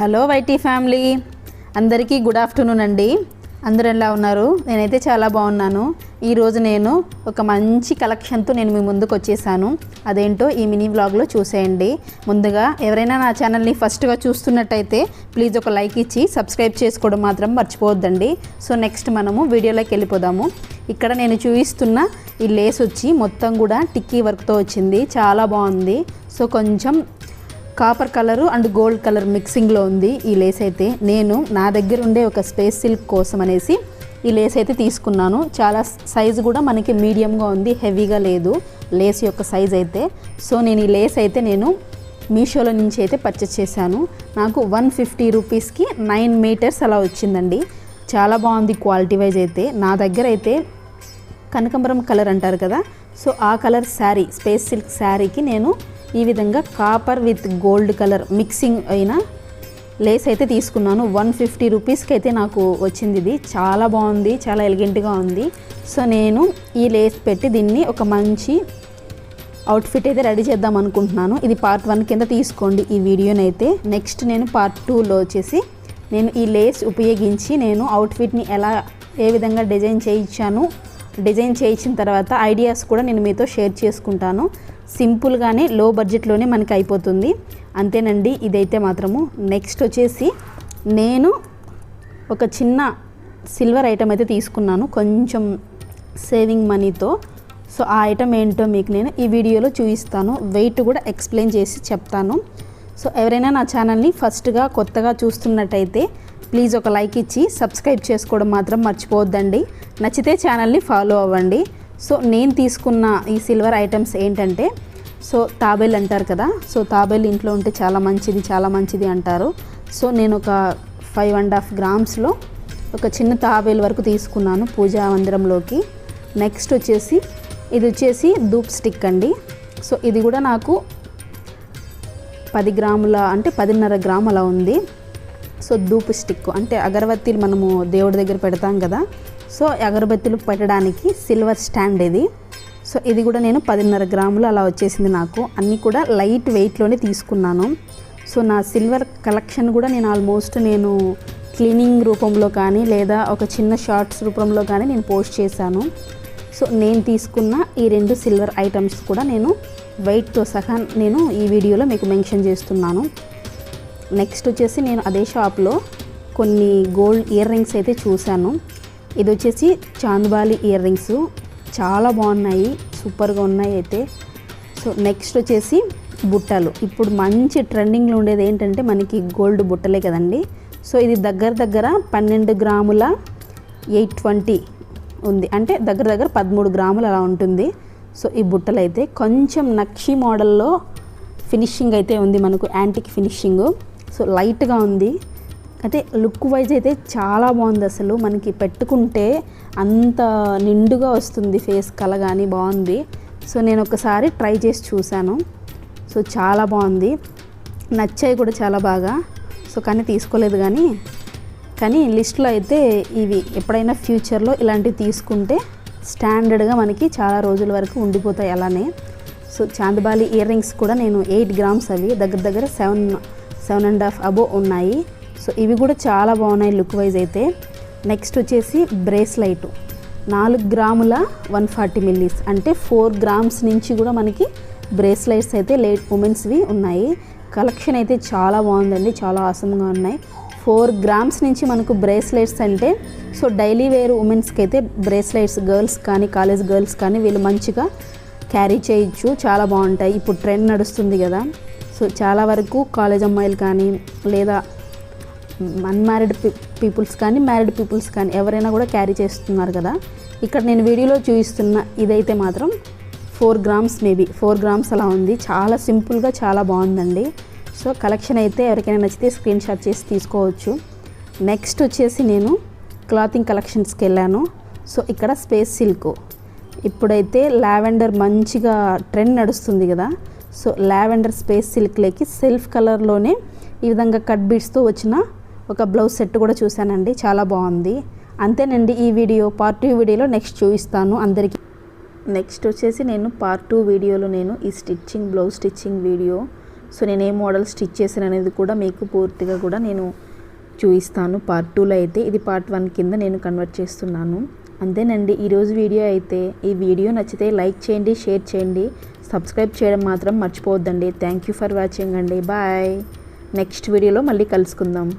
Hello YT family. అందరికీ good afternoon అండి. అందరూ ఎలా ఉన్నారు? నేనైతే చాలా బాగున్నాను. ఈరోజు నేను ఒక మంచి కలెక్షన్తో నేను మీ ముందుకు వచ్చేసాను. అదేంటో ఈ మినీ వ్లాగ్లో చూసేయండి. ముందుగా ఎవరైనా నా ఛానల్ని ఫస్ట్గా చూస్తున్నట్టయితే ప్లీజ్ ఒక లైక్ ఇచ్చి సబ్స్క్రైబ్ చేసుకోవడం మాత్రం మర్చిపోవద్దండి. సో నెక్స్ట్ మనము వీడియోలోకి వెళ్ళిపోదాము. ఇక్కడ నేను చూపిస్తున్న ఈ లేస్ వచ్చి మొత్తం కూడా టిక్కీ వర్క్తో వచ్చింది. చాలా బాగుంది. సో కొంచెం copper colour and gold colour మిక్సింగ్లో ఉంది ఈ లేస్ అయితే. నేను నా దగ్గర ఉండే ఒక స్పేస్ సిల్క్ కోసం అనేసి ఈ లేస్ అయితే తీసుకున్నాను. చాలా సైజు కూడా మనకి మీడియంగా ఉంది హెవీగా లేదు లేస్ యొక్క సైజ్ అయితే. సో నేను ఈ లేస్ అయితే నేను మీషోలో నుంచి అయితే పర్చేస్ చేశాను. నాకు వన్ ఫిఫ్టీ రూపీస్కి నైన్ మీటర్స్ అలా వచ్చిందండి. చాలా బాగుంది క్వాలిటీ వైజ్ అయితే. నా దగ్గర అయితే కనకంబరం కలర్ అంటారు కదా. సో ఆ కలర్ శారీ స్పేస్ సిల్క్ శారీకి నేను ఈ విధంగా copper with gold colour mixing అయిన లేస్ అయితే తీసుకున్నాను. వన్ ఫిఫ్టీ రూపీస్కి అయితే నాకు వచ్చింది ఇది. చాలా బాగుంది చాలా ఎలిగెంట్గా ఉంది. సో నేను ఈ లేస్ పెట్టి దీన్ని ఒక మంచి అవుట్ఫిట్ అయితే రెడీ చేద్దాం అనుకుంటున్నాను. ఇది పార్ట్ వన్ కింద తీసుకోండి ఈ వీడియోని అయితే నెక్స్ట్ నేను పార్ట్ టూలో వచ్చేసి నేను ఈ లేస్ ఉపయోగించి నేను అవుట్ఫిట్ని ఎలా ఏ విధంగా డిజైన్ చేయించాను డిజైన్ చేయించిన తర్వాత ఐడియాస్ కూడా నేను మీతో షేర్ చేసుకుంటాను. సింపుల్గానే లో బడ్జెట్లోనే మనకి అయిపోతుంది అంతేనండి ఇదైతే మాత్రము. నెక్స్ట్ వచ్చేసి నేను ఒక చిన్న సిల్వర్ ఐటమ్ అయితే తీసుకున్నాను కొంచెం సేవింగ్ మనీతో. సో ఆ ఐటమ్ ఏంటో మీకు నేను ఈ వీడియోలో చూపిస్తాను. వెయిట్ కూడా ఎక్స్ప్లెయిన్ చేసి చెప్తాను. సో ఎవరైనా నా ఛానల్ని ఫస్ట్గా కొత్తగా చూస్తున్నట్టయితే ప్లీజ్ ఒక లైక్ ఇచ్చి సబ్స్క్రైబ్ చేసుకోవడం మాత్రం మర్చిపోవద్దండి. నచ్చితే ఛానల్ని ఫాలో అవ్వండి. సో నేను తీసుకున్న ఈ సిల్వర్ ఐటమ్స్ ఏంటంటే సో తాబేలు అంటారు కదా సో తాబేలు ఇంట్లో ఉంటే చాలా మంచిది చాలా మంచిది అంటారు. సో నేను ఒక ఫైవ్ అండ్ హాఫ్ గ్రామ్స్లో ఒక చిన్న తాబేలు వరకు తీసుకున్నాను పూజా మందిరంలోకి. నెక్స్ట్ వచ్చేసి ఇది వచ్చేసి ధూప్ స్టిక్ అండి. సో ఇది కూడా నాకు పది గ్రాముల అంటే పదిన్నర గ్రాముల ఉంది. సో ధూప్ స్టిక్ అంటే అగరబత్తీలు మనము దేవుడి దగ్గర పెడతాం కదా సో అగరబత్తులు పెట్టడానికి సిల్వర్ స్టాండ్ ఇది. సో ఇది కూడా నేను పదిన్నర గ్రాములు అలా వచ్చేసింది నాకు. అన్నీ కూడా లైట్ వెయిట్లోనే తీసుకున్నాను. సో నా సిల్వర్ కలెక్షన్ కూడా నేను ఆల్మోస్ట్ నేను క్లీనింగ్ రూపంలో కానీ లేదా ఒక చిన్న షార్ట్స్ రూపంలో కానీ నేను పోస్ట్ చేశాను. సో నేను తీసుకున్న ఈ రెండు సిల్వర్ ఐటమ్స్ కూడా నేను వెయిట్తో సహా నేను ఈ వీడియోలో మీకు మెన్షన్ చేస్తున్నాను. నెక్స్ట్ వచ్చేసి నేను అదే షాప్లో కొన్ని గోల్డ్ ఇయర్ రింగ్స్ అయితే చూశాను. ఇది వచ్చేసి చాందుబాలి ఇయర్ రింగ్స్. చాలా బాగున్నాయి సూపర్గా ఉన్నాయి అయితే. సో నెక్స్ట్ వచ్చేసి బుట్టలు. ఇప్పుడు మంచి ట్రెండింగ్లో ఉండేది ఏంటంటే మనకి గోల్డ్ బుట్టలే కదండి. సో ఇది దగ్గర దగ్గర పన్నెండు గ్రాముల ఎయిట్ ట్వంటీ ఉంది. అంటే దగ్గర దగ్గర పదమూడు గ్రాములు అలా ఉంటుంది. సో ఈ బుట్టలు అయితే కొంచెం నక్షి మోడల్లో ఫినిషింగ్ అయితే ఉంది మనకు యాంటిక్ ఫినిషింగ్. సో లైట్గా ఉంది. అయితే లుక్ వైజ్ అయితే చాలా బాగుంది అసలు. మనకి పెట్టుకుంటే అంత నిండుగా వస్తుంది ఫేస్ కల కానీ బాగుంది. సో నేను ఒకసారి ట్రై చేసి చూశాను. సో చాలా బాగుంది. నచ్చాయి కూడా చాలా బాగా. సో కానీ తీసుకోలేదు కానీ కానీ లిస్ట్లో అయితే ఇవి ఎప్పుడైనా ఫ్యూచర్లో ఇలాంటివి తీసుకుంటే స్టాండర్డ్గా మనకి చాలా రోజుల వరకు ఉండిపోతాయి అలానే. సో చాందబాలి ఇయర్ రింగ్స్ కూడా నేను ఎయిట్ గ్రామ్స్ అవి దగ్గర దగ్గర సెవెన్ సెవెన్ అండ్ హాఫ్ అబో ఉన్నాయి. సో ఇవి కూడా చాలా బాగున్నాయి లుక్ వైజ్ అయితే. నెక్స్ట్ వచ్చేసి బ్రేస్లైట్. నాలుగు గ్రాముల వన్ ఫార్టీ మిల్లీస్. అంటే ఫోర్ గ్రామ్స్ నుంచి కూడా మనకి బ్రేస్లైట్స్ అయితే లేట్ ఉమెన్స్వి ఉన్నాయి. కలెక్షన్ అయితే చాలా బాగుందండి చాలా ఆసంగా ఉన్నాయి. ఫోర్ గ్రామ్స్ నుంచి మనకు బ్రేస్లెట్స్ అంటే సో డైలీ వేర్ ఉమెన్స్కి అయితే బ్రేస్లెట్స్ గర్ల్స్ కానీ కాలేజ్ గర్ల్స్ కానీ వీళ్ళు మంచిగా క్యారీ చేయొచ్చు చాలా బాగుంటాయి. ఇప్పుడు ట్రెండ్ నడుస్తుంది కదా. సో చాలా వరకు కాలేజ్ అమ్మాయిలు కానీ లేదా అన్మ్యారీడ్ పీపుల్స్ కానీ మ్యారీడ్ పీపుల్స్ కానీ ఎవరైనా కూడా క్యారీ చేస్తున్నారు కదా. ఇక్కడ నేను వీడియోలో చూపిస్తున్న ఇదైతే మాత్రం four grams maybe four grams అలా ఉంది. చాలా సింపుల్గా చాలా బాగుందండి. సో కలెక్షన్ అయితే ఎవరికైనా నచ్చితే స్క్రీన్ షాట్ చేసి తీసుకోవచ్చు. నెక్స్ట్ వచ్చేసి నేను క్లాతింగ్ కలెక్షన్స్కి వెళ్ళాను. సో ఇక్కడ స్పేస్ సిల్క్ ఇప్పుడైతే లావెండర్ మంచిగా ట్రెండ్ నడుస్తుంది కదా. సో లావెండర్ స్పేస్ సిల్క్లోకి సెల్ఫ్ కలర్లోనే ఈ విధంగా కట్ బీట్స్తో వచ్చిన ఒక బ్లౌజ్ సెట్ కూడా చూశానండి. చాలా బాగుంది. అంతేనండి ఈ వీడియో పార్ట్ టూ వీడియోలో నెక్స్ట్ చూపిస్తాను అందరికీ. నెక్స్ట్ వచ్చేసి నేను పార్ట్ టూ వీడియోలో నేను ఈ stitching blouse stitching video. So నేను ఏ మోడల్ స్టిచ్ చేశాను అనేది కూడా మీకు పూర్తిగా కూడా నేను చూపిస్తాను. పార్ట్ టూలో అయితే ఇది పార్ట్ వన్ కింద నేను కన్వర్ట్ చేస్తున్నాను. అంతేనండి ఈరోజు వీడియో అయితే. ఈ వీడియో నచ్చితే లైక్ చేయండి షేర్ చేయండి. సబ్స్క్రైబ్ చేయడం మాత్రం మర్చిపోవద్దండి. థ్యాంక్ యూ ఫర్ వాచింగ్ అండి. బాయ్. నెక్స్ట్ వీడియోలో మళ్ళీ కలుసుకుందాం.